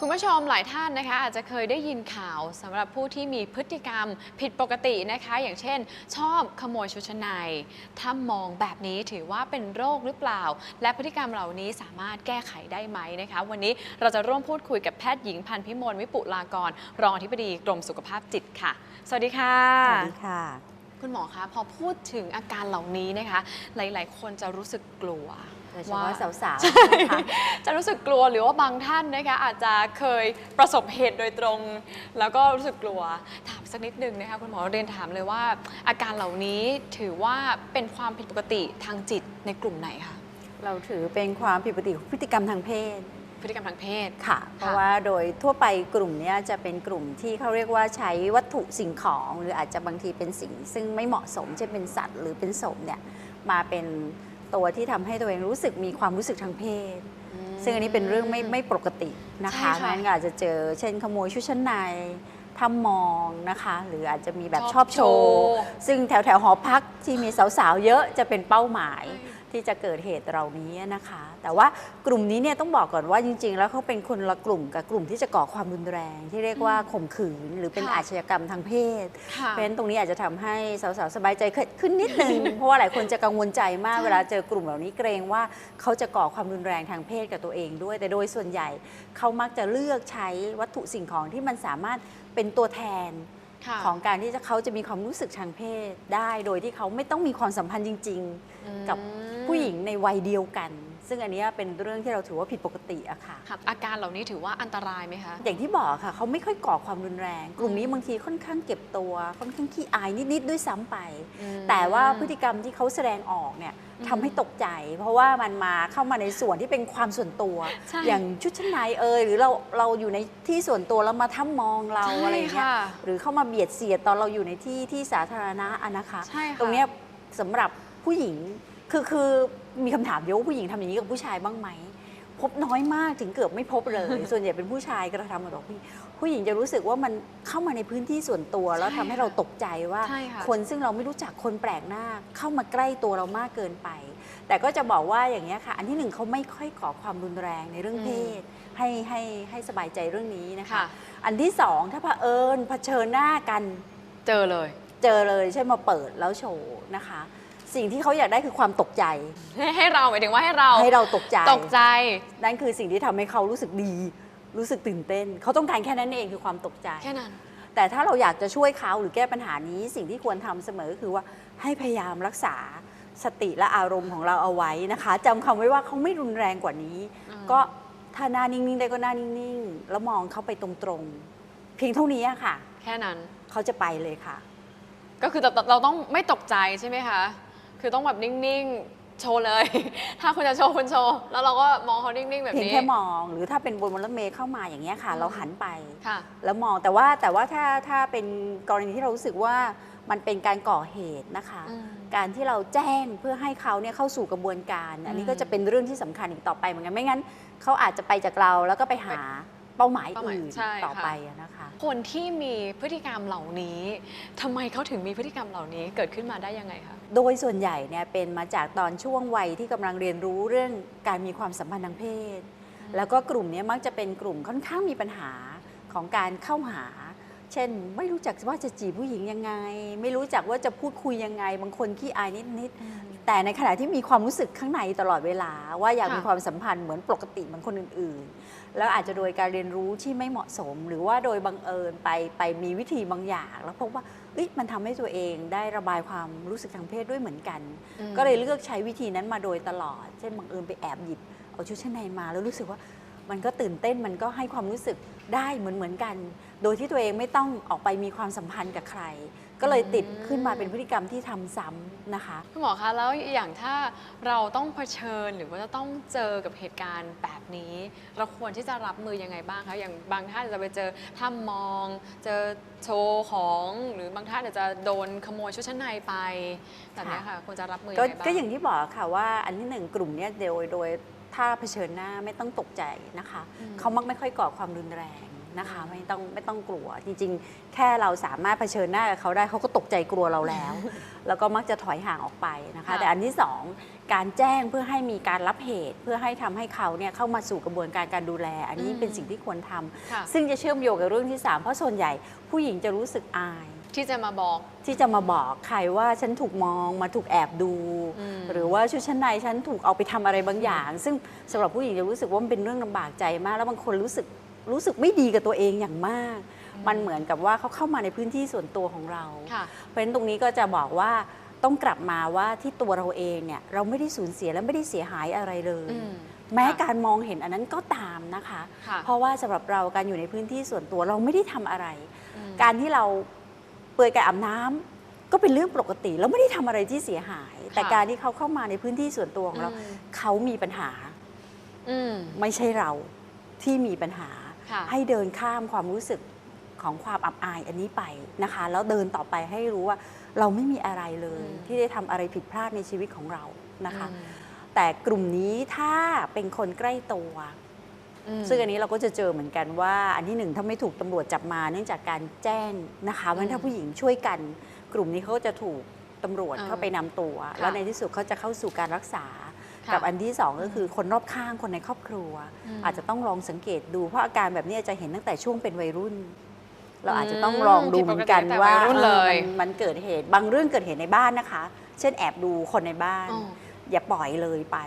คุณผู้ชมหลายท่านนะคะอาจจะเคยได้ยินข่าวสำหรับผู้ที่มีพฤติกรรมผิดปกตินะคะ อย่างเช่น ชอบขโมยชุดชั้นในถ้ามองแบบนี้ถือว่าเป็นโรคหรือเปล่า และพฤติกรรมเหล่านี้สามารถแก้ไขได้ไหมนะคะ วันนี้เราจะร่วมพูดคุยกับแพทย์หญิงพันธ์พิมลวิปุลากร รองอธิบดีกรมสุขภาพจิตค่ะ สวัสดีค่ะสวัสดีค่ะ คุณหมอคะพอพูดถึงอาการเหล่านี้นะคะ หลาย ๆ คนจะรู้สึกกลัวโดยเฉพาะสาวใช่ๆนะคะจะรู้สึกกลัวหรือว่าบางท่านนะคะอาจจะเคยประสบเหตุโดยตรง แล้วก็รู้สึกกลัวถามสักนิดนึงนะคะคุณหมอเรียนถามเลยว่า อาการเหล่านี้ถือว่าเป็นความผิดปกติทางจิตในกลุ่มไหนคะเราถือเป็นความผิดปกติของพฤติกรรมทางเพศ พฤติกรรมทางเพศค่ะ เพราะว่าโดยทั่วไปกลุ่มเนี้ยจะเป็นกลุ่มที่เขาเรียกว่าใช้วัตถุสิ่งของ หรืออาจจะบางทีเป็นสิ่ง ซึ่งไม่เหมาะสมเช่นเป็นสัตว์ หรือเป็นศพเนี่ยมาเป็น ตัวที่ทำให้ตัวเองรู้สึกมีความรู้สึกทางเพศ ซึ่งอันนี้เป็นเรื่องไม่ไม่ปกตินะคะใช่ค่ะงั้นก็อาจจะเจอเช่นขโมยชุดชั้นในทำมองนะคะ หรืออาจจะมีแบบชชออบบโชโชว์ว์ ซึ่งแถวแถวๆหอพักที่มีสาวๆ เยอะจะเป็นเป้าหมาย ใช่ ที่จะเกิดเหตุเหล่านี้นะคะ แต่ว่ากลุ่มนี้เนี่ยต้องบอกก่อนว่าจริง ๆ แล้วเขาเป็นคนละกลุ่มกับกลุ่มที่จะก่อความรุนแรง ที่เรียกว่าข่มขืนหรือเป็นค่ะอาชญากรรมทางเพศค่ะเพราะฉะนั้นตรงนี้อาจจะทำให้สาวๆสบายใจขึ้นนิดนึงเพราะว่าหลายคนจะกังวลใจมากใช่เวลาเจอกลุ่มเหล่านี้เกรงว่าเขาจะก่อความรุนแรงทางเพศกับตัวเองด้วย แต่โดยส่วนใหญ่เขามักจะเลือกใช้วัตถุสิ่งของที่มันสามารถเป็นตัวแทนค่ะ ของการที่จะเขาจะมีความรู้สึกทางเพศได้ โดยที่เขาไม่ต้องมีความสัมพันธ์จริง ๆ กับอืมผู้หญิงในวัยเดียวกัน ซึ่งอันเนี้ยเป็นเรื่องที่เราถือว่าผิดปกติอะค่ะค่ะอาการเหล่านี้ถือว่าอันตรายไหมคะ อย่างที่บอกค่ะเขาไม่ค่อยก่อความรุนแรง กลุ่มนี้บางทีค่อนข้างเก็บตัว ค่อนข้างขี้อายนิดๆด้วยซ้ำไปอืมแต่ว่าพฤติกรรมที่เขาแสดงออกเนี่ยอืมทำให้ตกใจ เพราะว่ามันมาเข้ามาในส่วนที่เป็นความส่วนตัวใช่อย่างชุดชั้นในเอยหรือเราเราอยู่ในที่ส่วนตัวแล้วมาทํมองเราใช่อะไรอย่างเงี้ยค่ะหรือเข้ามาเบียดเสียดตอนเราอยู่ในที่ที่สาธารณะอะนะคะใช่ค่ะตรงเนี้ยสำหรับผู้หญิง คือคือมีคำถามเยอะว่าผู้หญิงทำอย่างนี้กับผู้ชายบ้างไหม พบน้อยมากถึงเกือบไม่พบเลย ส่วนใหญ่เป็นผู้ชายกระทำกับผู้หญิงผู้หญิงจะรู้สึกว่ามันเข้ามาในพื้นที่ส่วนตัว แล้วทำให้เราตกใจว่า ใช่ค่ะ คนซึ่งเราไม่รู้จักคนแปลกหน้า เข้ามาใกล้ตัวเรามากเกินไป แต่ก็จะบอกว่าอย่างนี้ยค่ะ อันที่หนึ่งเขาไม่ค่อยก่อความรุนแรงในเรื่องเพศ ให้ให้ให้สบายใจเรื่องนี้นะคะ ค่ะ อันที่สองถ้าเผอิญเผชิญหน้ากัน เจอเลย เจอเลยใช่มาเปิดแล้วโชว์นะคะ สิ่งที่เขาอยากได้คือความตกใจให้ให้เราหมายถึงว่าให้เราให้เราตกใจตกใจ นั่นคือสิ่งที่ทำให้เขารู้สึกดี รู้สึกตื่นเต้น เขาต้องการแค่นั้นเองคือความตกใจแค่นั้น แต่ถ้าเราอยากจะช่วยเขาหรือแก้ปัญหานี้สิ่งที่ควรทำเสมอก็คือว่าให้พยายามรักษาสติและอารมณ์ของเราเอาไว้นะคะจำคำไว้ว่าเขาไม่รุนแรงกว่านี้อืมก็ถ้าหน้านิ่งๆได้ก็หน้านิ่งๆ แล้วมองเขาไปตรงๆ เพียงเท่านี้อะค่ะ แค่นั้นเขาจะไปเลยค่ะ ก็คือเราเราต้องไม่ตกใจใช่ไหมคะ คือต้องแบบนิ่งๆ โชว์เลย ถ้าคุณจะโชว์คุณโชว์ แล้วเราก็มองเขานิ่งๆ แบบเพียงนี้ แค่มองหรือถ้าเป็นบนรถเมล์เข้ามาอย่างเงี้ยค่ะ อืม เราหันไป ค่ะ แล้วมองแต่ว่าแต่ว่าถ้าถ้าเป็นกรณีที่เรารู้สึกว่ามันเป็นการก่อเหตุนะคะ อืม การที่เราแจ้งเพื่อให้เขาเนี่ยเข้าสู่กระบวนการ อันนี้อืมก็จะเป็นเรื่องที่สำคัญอีกต่อไปเหมือนกันไม่งั้นเขาอาจจะไปจากเราแล้วก็ไปหา เป้าหมายเป้าหมายอื่นใช่ต่อค่ะ ไปอะนะคะ คนที่มีพฤติกรรมเหล่านี้ทำไมเขาถึงมีพฤติกรรมเหล่านี้เกิดขึ้นมาได้ยังไงคะ โดยส่วนใหญ่เนี่ยเป็นมาจากตอนช่วงวัยที่กำลังเรียนรู้เรื่องการมีความสัมพันธ์ทางเพศแล้วก็กลุ่มเนี้มักจะเป็นกลุ่มค่อนข้างมีปัญหาของการเข้าหา เช่น ไม่รู้จักว่าจะจีบผู้หญิงยังไง ไม่รู้จักว่าจะพูดคุยยังไง บางคนขี้อายนิดๆ แต่ในขณะที่มีความรู้สึกข้างในตลอดเวลา ว่าอยากค่ะมีความสัมพันธ์เหมือนปกติเหมือนคนอื่นๆ แล้วอาจจะโดยการเรียนรู้ที่ไม่เหมาะสม หรือว่าโดยบังเอิญไปไปมีวิธีบางอย่าง แล้วพบว่าเอ้ยมันทำให้ตัวเองได้ระบายความรู้สึกทางเพศด้วยเหมือนกันอืมก็เลยเลือกใช้วิธีนั้นมาโดยตลอด เช่นบังเอิญไปแอบหยิบเอาชุดชั้นในมาแล้วรู้สึกว่ามันก็ตื่นเต้นมันก็ให้ความรู้สึกได้เหมือนเหมือนๆกัน โดยที่ตัวเองไม่ต้องออกไปมีความสัมพันธ์กับใคร ก็เลยติดขึ้นมาเป็นพฤติกรรมที่ทำซ้ำนะคะคุณหมอคะแล้วอย่างถ้าเราต้องเผชิญหรือว่าจะต้องเจอกับเหตุการณ์แบบนี้ เราควรที่จะรับมือยังไงบ้างคะอย่างบางท่านอาจจะไปเจอถ้ามอง เจอโชว์ของ หรือบางท่านอาจจะโดนขโมยชุดชั้นในไปแบบเนี้ยค่ะควรจะรับมือยังก็ไงบ้างก็อย่างที่บอกค่ะว่าอันที่หนึ่งกลุ่มเนี้ยโดยโดยถ้าเผชิญหน้าไม่ต้องตกใจนะคะอืมเขามักไม่ค่อยก่อความรุนแรง นะคะอืมไม่ต้องไม่ต้องกลัว จริงๆ แค่เราสามารถเผชิญหน้ากับเขาได้เขาก็ตกใจกลัวเราแล้ว แล้วก็มักจะถอยห่างออกไปนะคะค่ะแต่อันที่สองการแจ้งเพื่อให้มีการรับเหตุ เพื่อให้ทำให้เขาเนี่ยเข้ามาสู่กระบวนการการดูแล อันนี้เป็นสิ่งที่ควรทำค่ะซึ่งจะเชื่อมโยงกับเรื่องที่ 3 เพราะส่วนใหญ่ผู้หญิงจะรู้สึกอายที่จะมาบอกที่จะมาบอกใครว่าฉันถูกมองมาถูกแอบดูอืมหรือว่าชุดชั้นในฉันถูกเอาไปทำอะไรบางอย่าง ซึ่งสำหรับผู้หญิงจะรู้สึกว่ามันเป็นเรื่องลำบากใจมาก แล้วบางคนรู้สึก รู้สึกไม่ดีกับตัวเองอย่างมาก มันเหมือนกับว่าเขาเข้ามาในพื้นที่ส่วนตัวของเราค่ะเพราะฉะนั้นตรงนี้ก็จะบอกว่าต้องกลับมาว่าที่ตัวเราเองเนี่ยเราไม่ได้สูญเสียและไม่ได้เสียหายอะไรเลยอืมแม้ค่ะการมองเห็นอันนั้นก็ตามนะคะค่ะเพราะว่าสำหรับเราการอยู่ในพื้นที่ส่วนตัวเราไม่ได้ทำอะไรอืมการที่เราเปลือยกายอาบน้ำก็เป็นเรื่องปกติเราไม่ได้ทำอะไรที่เสียหาย แต่ค่ะการที่เขาเข้ามาในพื้นที่ส่วนตัวของเราอืมเขามีปัญหาอืมไม่ใช่เราที่มีปัญหา ค่ะ ให้เดินข้ามความรู้สึกของความอับอายอันนี้ไปนะคะ แล้วเดินต่อไปให้รู้ว่าเราไม่มีอะไรเลย อืม ที่ได้ทำอะไรผิดพลาดในชีวิตของเรานะคะอืมแต่กลุ่มนี้ถ้าเป็นคนใกล้ตัว อืม ซึ่งอันนี้เราก็จะเจอเหมือนกันว่า อันที่หนึ่งถ้าไม่ถูกตำรวจจับมาเนื่องจากการแจ้งนะคะเพราะฉะนั้นถ้าผู้หญิงช่วยกัน กลุ่มนี้เขาจะถูกตำรวจอ่าเข้าไปนำตัว ค่ะ แล้วในที่สุดเขาจะเข้าสู่การรักษาค่ะ กับอันที่สองก็คือคนรอบข้างคนในครอบครัวอืมอาจจะต้องลองสังเกตดูเพราะอาการแบบนี้จะเห็นตั้งแต่ช่วงเป็นวัยรุ่น เราอาจจะต้องลองดูเหมือนกันผิดปกติตั้งแต่ว่าวัยรุ่นเลยออมันมันเกิดเหตุบางเรื่องเกิดเหตุในบ้านนะคะ เช่นแอบดูคนในบ้านอ๋ออย่าปล่อยเลยไป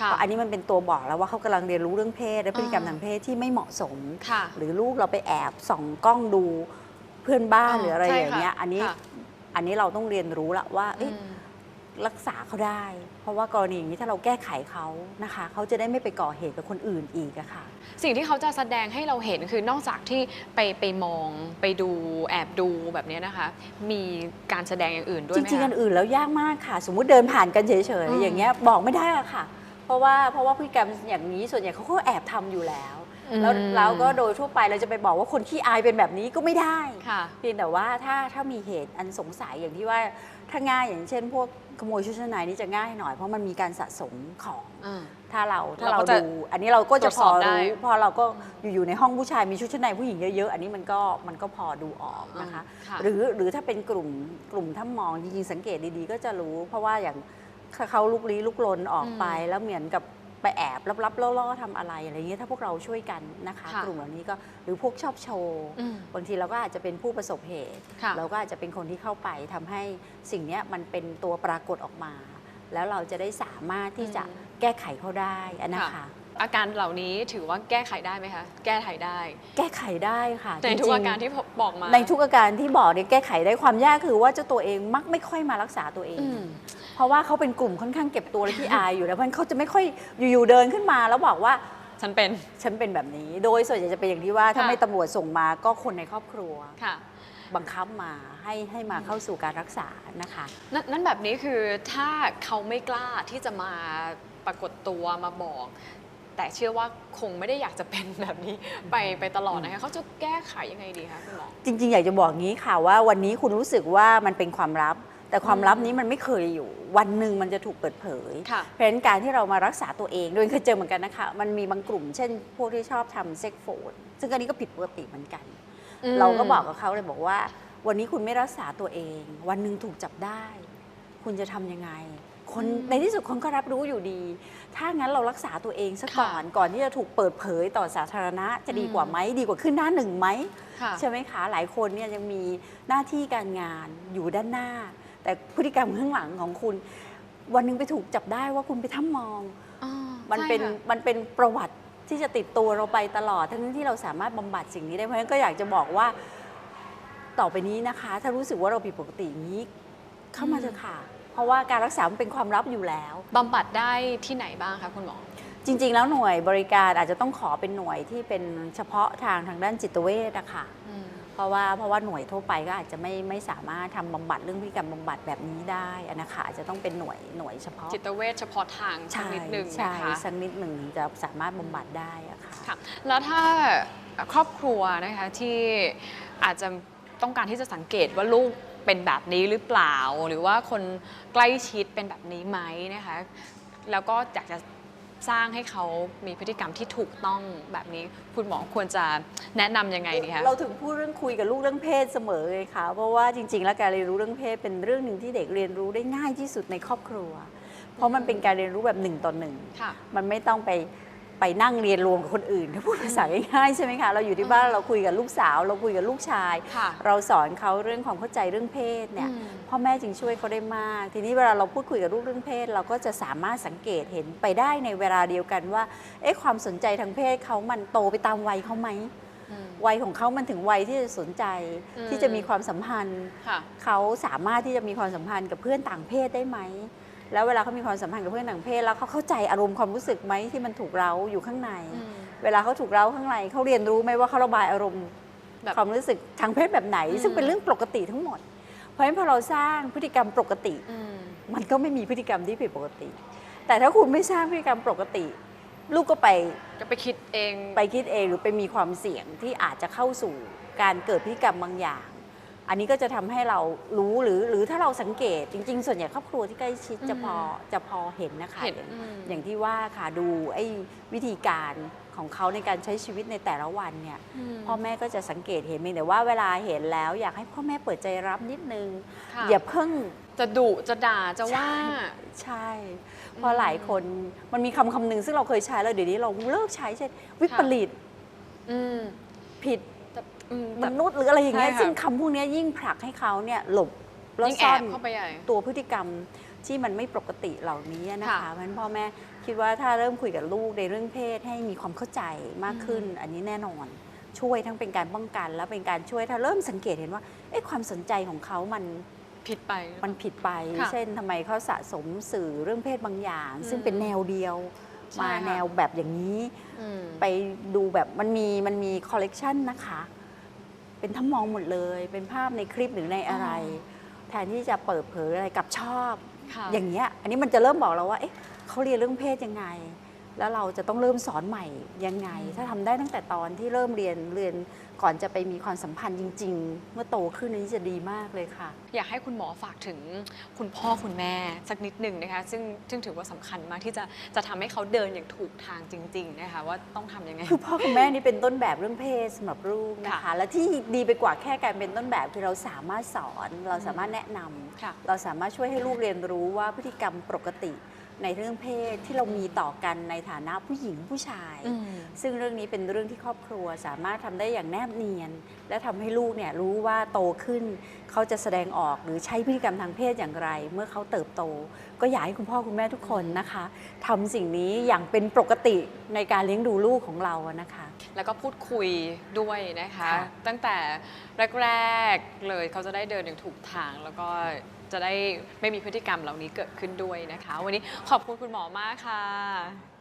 ค่ะเพราะอันนี้มันเป็นตัวบอกแล้วว่าเขากำลังเรียนรู้เรื่องเพศและพฤติกรรมอ่าทางเพศที่ไม่เหมาะสมค่ะหรือลูกเราไปแอบส่องกล้องดูเพื่อนบ้านอ๋อหรืออะไรใช่อย่างเงี้ยค่ะอันนี้ค่ะอันนี้เราต้องเรียนรู้ละว่าเอ๊ะอืม รักษาเขาได้ เพราะว่ากรณีอย่างนี้ถ้าเราแก้ไขเขานะคะ เขาจะได้ไม่ไปก่อเหตุกับคนอื่นอีกอะค่ะ สิ่งที่เขาจะแสดงให้เราเห็นคือนอกจากที่ไปไปมองไปดูแอบดูแบบเนี้ยนะคะ มีการแสดงอย่างอื่นด้วยจไหมริงๆคะอันอื่นแล้วยากมากค่ะ สมมุติเดินผ่านกันเฉยอืม ๆอย่างเงี้ยบอกไม่ได้อะค่ะ เพราะว่าเพราะว่าพฤติกรรมอย่างนี้ส่วนใหญ่เขาก็แอบทำอยู่แล้ว แล้วอืมเราก็โดยทั่วไปเราจะไปบอกว่าคนขี้อายเป็นแบบนี้ก็ไม่ได้ ค่ะ เพียงแต่ว่าถ้าถ้ามีเหตุอันสงสัยอย่างที่ว่าถ้าง่ายอย่างเช่น พวก ขโมยชุดชั้นในนี่จะง่ายหน่อยเพราะมันมีการสะสมของ อ่า ถ้าเราถ้าเราเราก็จะดูอันนี้เราก็จะพอตรวจสอบได้ รู้พอเราก็อยู่ๆในห้องผู้ชายมีชุดชั้นในผู้หญิงเยอะๆ อันนี้มันก็มันก็พอดูออกนะคะ ค่ะ หรือหรือถ้าเป็นกลุ่มกลุ่มถ้ามองจริงๆสังเกตดีๆ ก็จะรู้ เพราะว่าอย่างเขาลุกลี้ลุกลนออกไปแล้วเหมือนกับ ไปแอบลับๆล่อๆทำอะไรอะไรอย่างเงี้ยถ้าพวกเราช่วยกันนะคะ ค่ะกลุ่มเหล่านี้ก็หรือพวกชอบโชว์อืมบางทีเราก็อาจจะเป็นผู้ประสบเหตุ ค่ะ เราก็อาจจะเป็นคนที่เข้าไปทำให้สิ่งเนี้ยมันเป็นตัวปรากฏออกมา แล้วเราจะได้สามารถที่จะอืมแก้ไขเขาได้อะนะคะ อาการเหล่านี้ถือว่าแก้ไขได้ไหมคะ แก้ไขได้แก้ไขได้ค่ะในทุกจงๆอาการที่บอกมา ในทุกอาการที่บอกเนี่ยแก้ไขได้ความยากคือว่าเจ้าตัวเองมักไม่ค่อยมารักษาตัวเอง อืม เพราะว่าเขาเป็นกลุ่มค่อนข้างเก็บตัวและที่อายอยู่แล้วเพราะฉะนั้นเขาจะไม่ค่อยอยู่ๆเดินขึ้นมาแล้วบอกว่าฉันเป็นฉันเป็นแบบนี้ โดยส่วนใหญ่จะเป็นอย่างที่ว่าถ้าค่ะไม่ตำรวจส่งมาก็คนในครอบครัวค่ะบังคับมาให้ให้มาเข้าสู่การรักษานะคะนนนั่นแบบนี้คือถ้าเขาไม่กล้าที่จะมาปรากฏตัวมาบอก แต่เชื่อว่าคงไม่ได้อยากจะเป็นแบบนี้ไปไปตลอดนะคะเขาจะแก้ไขยังไงดีคะคุณหมอจริง ๆ อยากจะบอกงี้ค่ะว่าวันนี้คุณรู้สึกว่ามันเป็นความลับ แต่ความลับนี้มันไม่เคยอยู่ วันหนึ่งมันจะถูกเปิดเผย ค่ะเพราะฉะนั้นการที่เรามารักษาตัวเองโดยเคยเจอเหมือนกันนะคะ มันมีบางกลุ่มเช่น พวกที่ชอบทำเซ็กโฟน ซึ่งอันนี้ก็ผิดปกติเหมือนกัน อืม เราก็บอกกับเขาเลยบอกว่า วันนี้คุณไม่รักษาตัวเอง วันหนึ่งถูกจับได้ คุณจะทำยังไง คนในที่สุดคนก็รับรู้อยู่ดี ถ้างั้นเรารักษาตัวเองซะก่อนก่อนที่จะถูกเปิดเผยต่อสาธารณะจะดีกว่าไหมดีกว่าขึ้นหน้าหนึ่งไหม ค่ะ ใช่ไหมคะ หลายคนเนี่ยยังมีหน้าที่การงานอยู่ด้านหน้า แต่พฤติกรรมข้างหลังของคุณ วันหนึงไปถูกจับได้ว่าคุณไปถ้ำมอง อ๋อมันใช่เป็นค่ะ มันเป็นประวัติที่จะติดตัวเราไปตลอด ทั้งที่เราสามารถบำบัดสิ่งนี้ได้เพราะฉะนั้นก็อยากจะบอกว่าต่อไปนี้นะคะ ถ้ารู้สึกว่าเราผิดปกติอย่างนี้ เข้ามาเถอะค่ะ เพราะว่าการรักษามันเป็นความลับอยู่แล้ว บำบัดได้ที่ไหนบ้างคะคุณหมอ จริง ๆ แล้วหน่วยบริการอาจจะต้องขอเป็นหน่วยที่เป็นเฉพาะทางทางด้านจิตเวชอะค่ะอืม เพราะว่าเพราะว่าหน่วยทั่วไปก็อาจจะไม่ไม่สามารถทำบำบัดเรื่องพฤติกรรมบำบัดแบบนี้ได้อะนะคะอาจจะต้องเป็นหน่วยหน่วยเฉพาะจิตเวชเฉพาะทางสักใช่นิดหนึ่งใช่นะคะสักนิดหนึ่งถึงจะสามารถบำบัดได้อะค่ะค่ะแล้วถ้าครอบครัวนะคะที่อาจจะต้องการที่จะสังเกตว่าลูกเป็นแบบนี้หรือเปล่า หรือว่าคนใกล้ชิดเป็นแบบนี้ไหมนะคะแล้วก็อยากจะ สร้างให้เขามีพฤติกรรมที่ถูกต้องแบบนี้ คุณหมอควรจะแนะนำยังไงดีคะ เราถึงพูดเรื่องคุยกับลูกเรื่องเพศเสมอเลยค่ะ เพราะว่าจริง ๆ แล้วการเรียนรู้เรื่องเพศเป็นเรื่องหนึ่งที่เด็กเรียนรู้ได้ง่ายที่สุดในครอบครัว เพราะมันเป็นการเรียนรู้แบบหนึ่งต่อหนึ่ง ค่ะ มันไม่ต้องไป ไปนั่งเรียนรวมกับคนอื่นถ้าพูดภาษาง่ายๆใช่ไหมคะเราอยู่ที่บ้านเราคุยกับลูกสาว เราคุยกับลูกชาย ค่ะเราสอนเขาเรื่องความเข้าใจเรื่องเพศเนี่ยอืม พ่อแม่จึงช่วยเขาได้มาก ทีนี้เวลาเราพูดคุยกับลูกเรื่องเพศ เราก็จะสามารถสังเกตเห็นไปได้ในเวลาเดียวกันว่าเอ๊ะความสนใจทางเพศเขามันโตไปตามวัยเขาไหมอืม วัยของเขามันถึงวัยที่จะสนใจอืม ที่จะมีความสัมพันธ์ ค่ะ เขาสามารถที่จะมีความสัมพันธ์กับเพื่อนต่างเพศได้ไหม แล้วเวลาเขามีความสัมพันธ์กับเพื่อนต่างเพศ แล้วเขาเข้าใจอารมณ์ความรู้สึกไหมที่มันถูกเร้าอยู่ข้างในอืมเวลาเขาถูกเร้าข้างในเขาเรียนรู้ไหมว่าเขาระบายอารมณ์แบบความรู้สึกทางเพศแบบไหนอืมซึ่งเป็นเรื่องปกติทั้งหมด เพราะฉะนั้นพอเราสร้างพฤติกรรมปกติอืมมันก็ไม่มีพฤติกรรมที่ผิดปกติ แต่ถ้าคุณไม่สร้างพฤติกรรมปกติ ลูกก็ไปก็ไปคิดเอง ไปคิดเองหรือไปมีความเสี่ยงที่อาจจะเข้าสู่การเกิดพฤติกรรมบางอย่าง อันนี้ก็จะทำให้เรารู้หรือหรือถ้าเราสังเกตจริง ๆ ส่วนใหญ่ครอบครัวที่ใกล้ชิดจะพอจะพอเห็นนะคะเห็นอย่างอืมอย่างที่ว่าค่ะดูไอ้วิธีการของเขาในการใช้ชีวิตในแต่ละวันเนี่ยมพ่อแม่ก็จะสังเกตเห็นเพียงแต่ว่าเวลาเห็นแล้วอยากให้พ่อแม่เปิดใจรับนิดนึงค่ะอย่าเพิ่งจะดุจะด่าจะว่าใช่เพราะหลายคนมันมีคำคำหนึ่งซึ่งเราเคยใช้แล้วเดี๋ยวนี้เราเลิกใช้เช่นวิปริตอืมผิดแต่อื มมแต่นุษย์หรืออะไรอย่างเงี้ยใช่ค่ะ ซึ่งคำพวกเนี้ยยิ่งผลักให้เขาเนี่ยหลบแล้วยิ่งแอซ่อบน เข้าไปใหญ่ ตัวพฤติกรรมที่มันไม่ปกติเหล่านี้นะคะค่ะเพราะฉะนั้นพ่อแม่คิดว่าถ้าเริ่มคุยกับลูกในเรื่องเพศให้มีความเข้าใจมากขึ้น อันนี้แน่นอน ช่วยทั้งเป็นการป้องกัน และเป็นการช่วยถ้าเริ่มสังเกตเห็นว่าเอ๊ะความสนใจของเขามันผิดไป มันผิดไป ค่ะ เช่นทำไมเขาสะสมสื่อเรื่องเพศบางอย่าง ซึ่งเป็นแนวเดียวใช่มาค่ะแนวแบบอย่างนี้ อืม ไปดูแบบมันมีมันมีคอลเลกชันนะคะ เป็นทั้งมองหมดเลย เป็นภาพในคลิปหรือในอะไร แทนที่จะเปิดเผยอะไรกับชอบค่ะอย่างเงี้ย อันนี้มันจะเริ่มบอกเราว่า เอ๊ะเขาเรียนเรื่องเพศยังไง แล้วเราจะต้องเริ่มสอนใหม่ยังไงอืมถ้าทำได้ตั้งแต่ตอนที่เริ่มเรียนเรียนก่อนจะไปมีความสัมพันธ์จริง ๆ เมื่อโตขึ้นอันนี้จะดีมากเลยค่ะ อยากให้คุณหมอฝากถึงคุณพ่อคุณแม่สักนิดหนึ่งนะคะซึ่งซึ่งถือว่าสำคัญมากที่จะจะทำให้เขาเดินอย่างถูกทางจริง ๆ นะคะ ว่าต้องทำยังไงคือพ่อกับแม่นี่เป็นต้นแบบเรื่องเพศสำหรับลูกนะคะค่ะและที่ดีไปกว่าแค่การเป็นต้นแบบคือเราสามารถสอน เราสามารถแนะนำค่ะเราสามารถช่วยให้ลูกเรียนรู้ว่าพฤติกรรมปกติ ในเรื่องเพศที่เรามีต่อกันในฐานะผู้หญิงผู้ชายอืมซึ่งเรื่องนี้เป็นเรื่องที่ครอบครัวสามารถทำได้อย่างแนบเนียน และทำให้ลูกเนี่ยรู้ว่าโตขึ้น เขาจะแสดงออกหรือใช้พฤติกรรมทางเพศอย่างไร เมื่อเขาเติบโต ก็อยากให้คุณพ่อคุณแม่ทุกคนนะคะทำสิ่งนี้อย่างเป็นปกติในการเลี้ยงดูลูกของเราอะนะคะ แล้วก็พูดคุยด้วยนะคะค่ะตั้งแต่แรกๆเลยเขาจะได้เดินอย่างถูกทางแล้วก็ จะได้ไม่มีพฤติกรรมเหล่านี้เกิดขึ้นด้วยนะคะ วันนี้ขอบคุณคุณหมอมากค่ะ